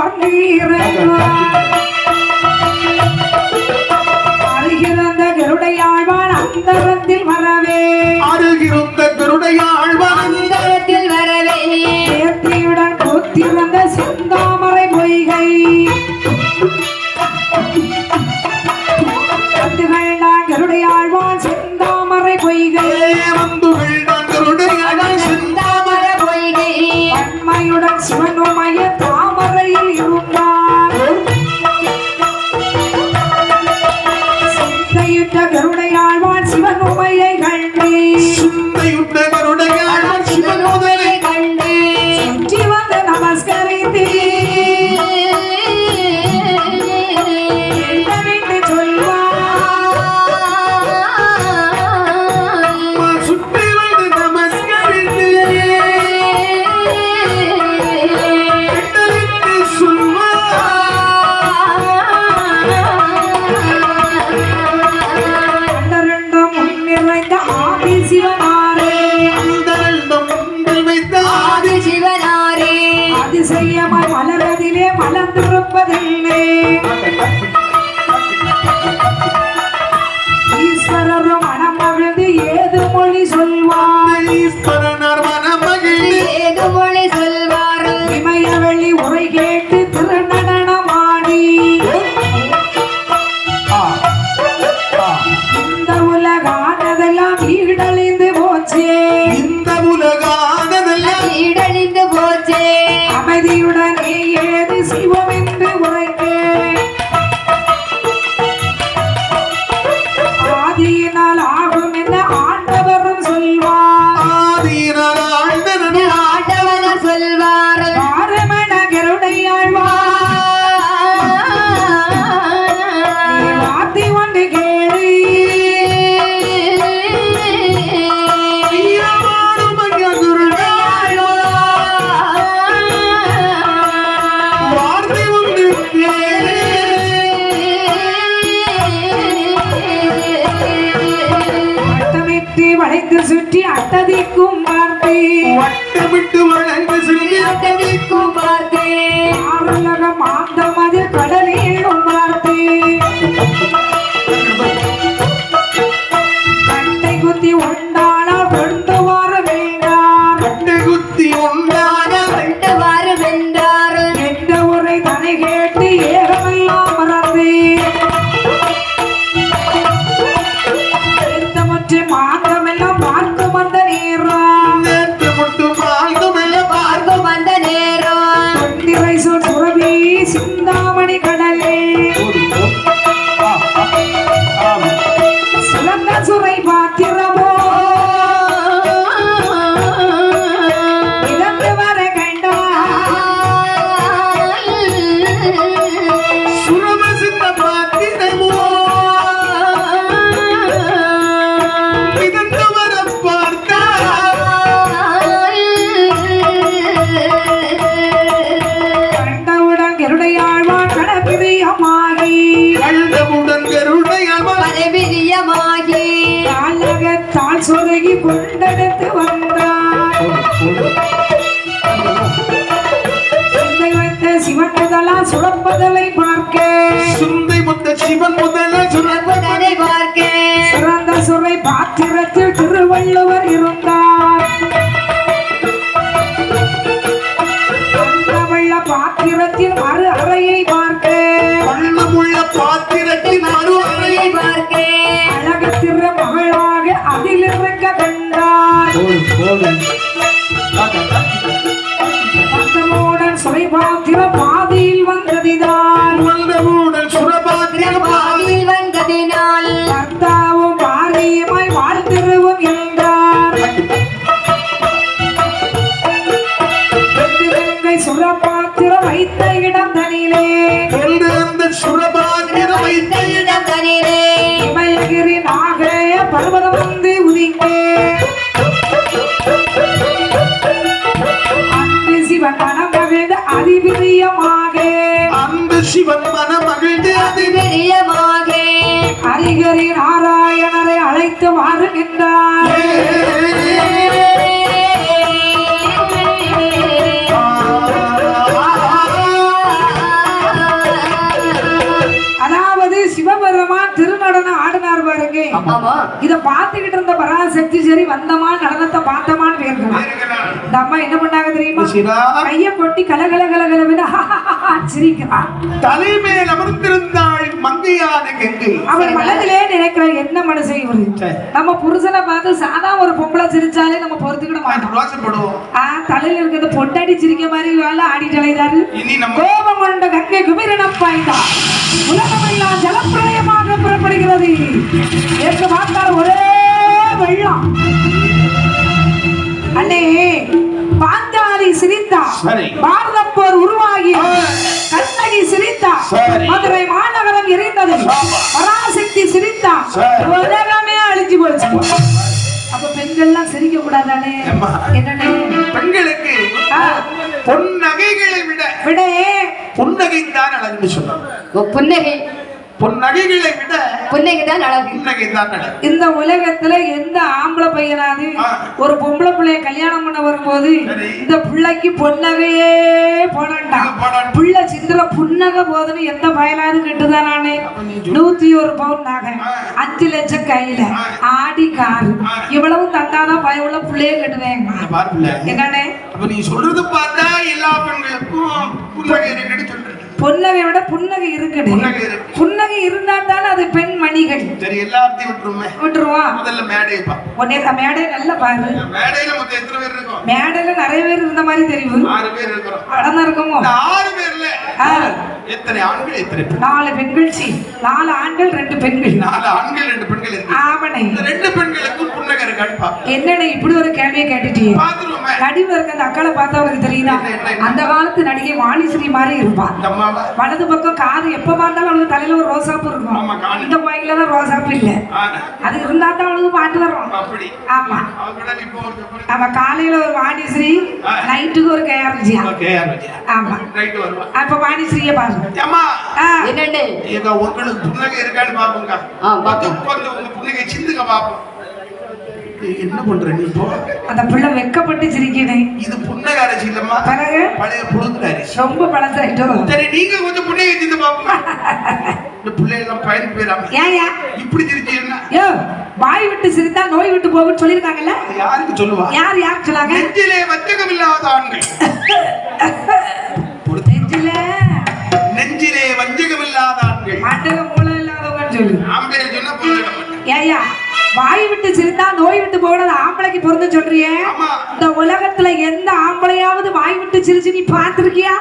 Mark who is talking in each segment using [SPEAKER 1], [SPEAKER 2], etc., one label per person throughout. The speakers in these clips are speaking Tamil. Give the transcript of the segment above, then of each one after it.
[SPEAKER 1] அவர் அருகிருந்த கருடையாழ்வான் அந்தரத்தில் வரவே.
[SPEAKER 2] அருகிருந்த கருடையாழ்வான்
[SPEAKER 3] அந்தரத்தில் வரவே.
[SPEAKER 1] நேர்த்தியுடன் கூத்திருந்த செந்தாமரை பொய்கை. கருடையாழ்வான் செந்தாமரை பொய்கை. ததிக்கும் வார்த்தை வட்டமிட்டு
[SPEAKER 2] வழங்கு சொல்லி
[SPEAKER 3] ததிக்கும் வார்த்தை
[SPEAKER 1] பாத்திரம் அறு அறையை பார்க்க.
[SPEAKER 2] வண்ணமுள்ள பாத்திரத்தின் அறு அறையை
[SPEAKER 3] பார்க்க.
[SPEAKER 1] அழகத்திற மகளாக அதில் இருக்க கண்டார் الإناث நடனம் ஆடினார் பாருங்க.
[SPEAKER 3] ஆமா.
[SPEAKER 1] இத பாத்துக்கிட்டு இருந்த பராசக்தி சரி வந்தமா நடனத்தை பார்த்தமான்னு
[SPEAKER 2] இருக்கிறான்.
[SPEAKER 1] இந்த அம்மா என்ன பண்ணாங்க தெரியுமா?
[SPEAKER 2] சிரா,
[SPEAKER 1] கைய கொட்டி கலகல கலகலவின சிரிக்கிறான்
[SPEAKER 2] தலைமேல் அமர்ந்திருந்தாள் மங்கையான கங்கை.
[SPEAKER 1] அவர் மனதிலே நினைக்கிற என்ன மனசு இவரு. நம்ம புருஷனை பார்த்து சாதா ஒரு பொம்பளை சிரிச்சாலே நம்ம பொறுத்துக்கிட மாட்டோம். தலையில இருக்கிறது பொட்டாடி சிரிக்க மாதிரி வேலை ஆடிட்டு அலைதாரு
[SPEAKER 2] இனி நம்ம
[SPEAKER 1] கோபம் கொண்ட கங்கை குமிரனம் பாய்ந்தா உலகமெல்லாம் ஜலப்பிரளயமாக புறப்படுகிறது. என்று பார்த்தால் ஒரே வெள்ளம். அண்ணே பாஞ்சாலி சிரித்தா.
[SPEAKER 2] சரி.
[SPEAKER 1] பாரத போர் உருவாகி. கண்ணகி சிரித்தா.
[SPEAKER 2] சரி.
[SPEAKER 1] மதுரை மாநகரம் எரிந்தது
[SPEAKER 2] ஆமா.
[SPEAKER 1] பராசக்தி சிரித்தா.
[SPEAKER 2] சரி.
[SPEAKER 1] உலகமே அழிஞ்சு போச்சு. அப்ப பெண்கள்லாம் சிரிக்க கூடாதானே? என்னண்ணே?
[SPEAKER 2] பெண்களுக்கு
[SPEAKER 1] ஆ,
[SPEAKER 2] பொன் நகைகளை விட
[SPEAKER 1] விடே.
[SPEAKER 2] புன்னகை தான் அழகுன்னு சொன்னாங்க.
[SPEAKER 3] புன்னகை.
[SPEAKER 2] பொன் நகைகளை விட
[SPEAKER 3] புன்னகை தான் அழகு
[SPEAKER 2] புன்னகை தான் அழகு
[SPEAKER 1] இந்த உலகத்துல எந்த ஆம்பளை பையனாவது. ஒரு பொம்பளை பிள்ளைய கல்யாணம் பண்ண வரும்போது. இந்த பிள்ளைக்கு பொன்னகையே போடண்டா
[SPEAKER 2] போடாண்டா.
[SPEAKER 1] பிள்ளை சிந்துல புன்னகை போதுன்னு எந்த பயனாவது கெட்டுதான் நானு. நூத்தி ஒரு பவுன் நகை. அஞ்சு லட்சம் கையில. Audi car. இவ்வளவு தந்தாதான் பயவுள்ள பிள்ளையே கட்டுவேங்க
[SPEAKER 2] இங்க பாருல
[SPEAKER 1] என்னண்ணே
[SPEAKER 2] நீ சொல்றது பார்த்தா எல்லா பெண்களுக்கும் புன்னகை இருக்குன்னு சொல்றது
[SPEAKER 1] பொன்னகை விட புன்னகை இருக்குடு
[SPEAKER 2] புன்னகை
[SPEAKER 1] இருந்தா தானே அது பெண் மணிகள்.
[SPEAKER 2] சரி எல்லாத்தையும் விட்டுருமே.
[SPEAKER 1] விட்டுருவான்
[SPEAKER 2] முதல்ல மேடையை பா.
[SPEAKER 1] உடனே மேடை நல்ல பாரு.
[SPEAKER 2] மேடையில மொத்தம் எத்தனை பேர் இருக்கோம்?
[SPEAKER 1] மேடையில நிறைய பேர் இருந்த மாதிரி தெரியும்.
[SPEAKER 2] ஆறு பேர் இருக்கிறோம்.
[SPEAKER 1] அடர்ந்து இருக்குமோ
[SPEAKER 2] ஆறு பேர்ல
[SPEAKER 1] ஆ.
[SPEAKER 2] எத்தனை ஆண்கள் எத்தனை
[SPEAKER 1] நாலு பெண்கள் சி. நாலு ஆண்கள் ரெண்டு பெண்கள்.
[SPEAKER 2] நாலு ஆண்கள் ரெண்டு பெண்கள்
[SPEAKER 1] ஆவணை
[SPEAKER 2] இந்த ரெண்டு பெண்களுக்கும் புன்னகை இருக்கான்னு
[SPEAKER 1] என்னடா இப்படி ஒரு கேள்வியை கேட்டுட்டீங்க? நடுவில் இருக்க அந்த அக்காளை பார்த்தா உனக்கு தெரியுதா? அந்த காலத்து நடிகை வாணிஸ்ரீ மாதிரி இருப்பா. வலது பக்கம் காது எப்ப பார்த்தாலும் அவளுக்கு தலையில ஒரு ரோசாப்பு இருக்கும். இந்த பாய்க்குல தான் ரோசாப்பு இல்ல. அது இருந்தா தான் அவளுக்கு பாட்டு வரும்.
[SPEAKER 2] அப்படி.
[SPEAKER 1] ஆமா.
[SPEAKER 2] அவங்கள இப்போ ஒரு பெண்
[SPEAKER 1] அவ காலையில ஒரு வாணிஸ்ரீ. நைட்டுக்கு ஒரு கேஆர்ஜியா ஆமா.
[SPEAKER 2] வருவா.
[SPEAKER 1] அப்ப வாணிஸ்ரீய பாரு
[SPEAKER 2] அம்மா
[SPEAKER 3] என்னண்டு?
[SPEAKER 2] ஏங்க உங்களுக்கு புன்னகை இருக்கான்னு பாப்போங்க
[SPEAKER 3] ஆ,
[SPEAKER 2] பார்த்து உட்கார்ந்து உங்க புன்னகை சிந்துங்க பாப்போம். என்ன பண்ற நீ? இப்போ
[SPEAKER 1] அந்த பிள்ளை வெக்கப்பட்டு சிரிக்கிறேன்
[SPEAKER 2] இது புன்னகை அரிசி இல்லம்மா.
[SPEAKER 1] பிறகு
[SPEAKER 2] பழைய புழுங்குற அரிசி.
[SPEAKER 1] ரொம்ப பழசாயிட்டோம்
[SPEAKER 2] சரி நீங்க கொஞ்சம் புன்னகை சிந்து பாப்போங்க இந்த பிள்ளைகள் பயன் போயிடாம
[SPEAKER 1] ஏயா
[SPEAKER 2] இப்படி சிரிச்சீங்கன்னா
[SPEAKER 1] யோ வாய் விட்டு சிரித்தா நோய் விட்டு போகும்னு சொல்லியிருக்காங்கல்ல?
[SPEAKER 2] அது யாருக்கு சொல்லுவா?
[SPEAKER 1] யார் யார் சொன்னாங்க
[SPEAKER 2] நெஞ்சிலே வஞ்சகம் இல்லாத ஆண்கள். வஞ்சகம் இல்லாத ஆண்கள்.
[SPEAKER 1] மண்டல மூளை இல்லாதவங்கன்னு சொல்லு.
[SPEAKER 2] ஆம்பளை சொன்னா போயிட மாட்டேன்.
[SPEAKER 1] ஏயா வாய் விட்டு சிரித்தா நோய் விட்டு போகணும் ஆம்பளைக்கு பொருந்து சொல்றியே. இந்த உலகத்துல எந்த ஆம்பளையாவது வாய் விட்டு சிரிச்சு நீ பார்த்திருக்கியா?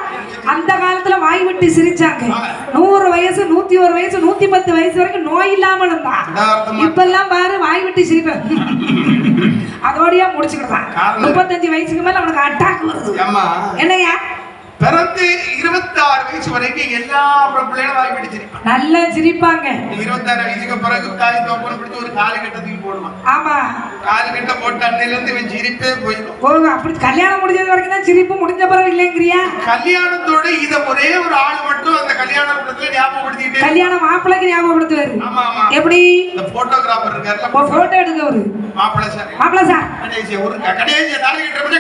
[SPEAKER 1] அந்த காலத்துல வாய் விட்டு சிரிச்சாங்க. நூறு வயசு நூத்தி ஒரு வயசு நூத்தி பத்து வயசு வரைக்கும் நோய் இல்லாம இருந்தா.
[SPEAKER 2] யதார்த்தமா.
[SPEAKER 1] இப்பெல்லாம் பாரு வாய் விட்டு சிரிப்பேன் அதோடய முடிச்சுக்கிட்டான் முப்பத்தஞ்சு வயசுக்கு மேல அவனுக்கு அட்டாக் வருது. என்னையா
[SPEAKER 2] பிறந்து இருபத்தாறு வயசு வரைக்கும் எல்லா பிள்ளைகளும் வாய் பிடிச்சிருப்பான்
[SPEAKER 1] நல்லா சிரிப்பாங்க.
[SPEAKER 2] இருபத்தாறு வயசுக்கு பிறகு தாய் தோப்பனை பிடிச்சி ஒரு காலு கட்டத்துக்கு போடுவான்
[SPEAKER 1] ஆமா.
[SPEAKER 2] காலு கட்ட போட்ட அன்னையில இருந்து இவன் சிரிப்பே போயிடும்.
[SPEAKER 1] ஓ அப்படி கல்யாணம் முடிஞ்சது வரைக்கும் தான் சிரிப்பு முடிஞ்ச பிறகு இல்லைங்கிறியா?
[SPEAKER 2] கல்யாணத்தோட இத ஒரே ஒரு ஆள் மட்டும் அந்த கல்யாண கூட்டத்துல ஞாபகப்படுத்திக்கிட்டே
[SPEAKER 1] கல்யாணம் மாப்பிள்ளைக்கு ஞாபகப்படுத்துவாரு.
[SPEAKER 2] ஆமா ஆமா.
[SPEAKER 1] எப்படி?
[SPEAKER 2] இந்த போட்டோகிராஃபர் இருக்காருல்ல
[SPEAKER 1] போட்டோ எடுக்க ஒரு
[SPEAKER 2] மாப்பிள்ளை சார்.
[SPEAKER 1] மாப்பிள்ளை சார்.
[SPEAKER 2] கடைசி ஒரு கடைசி கட்டுறப்ப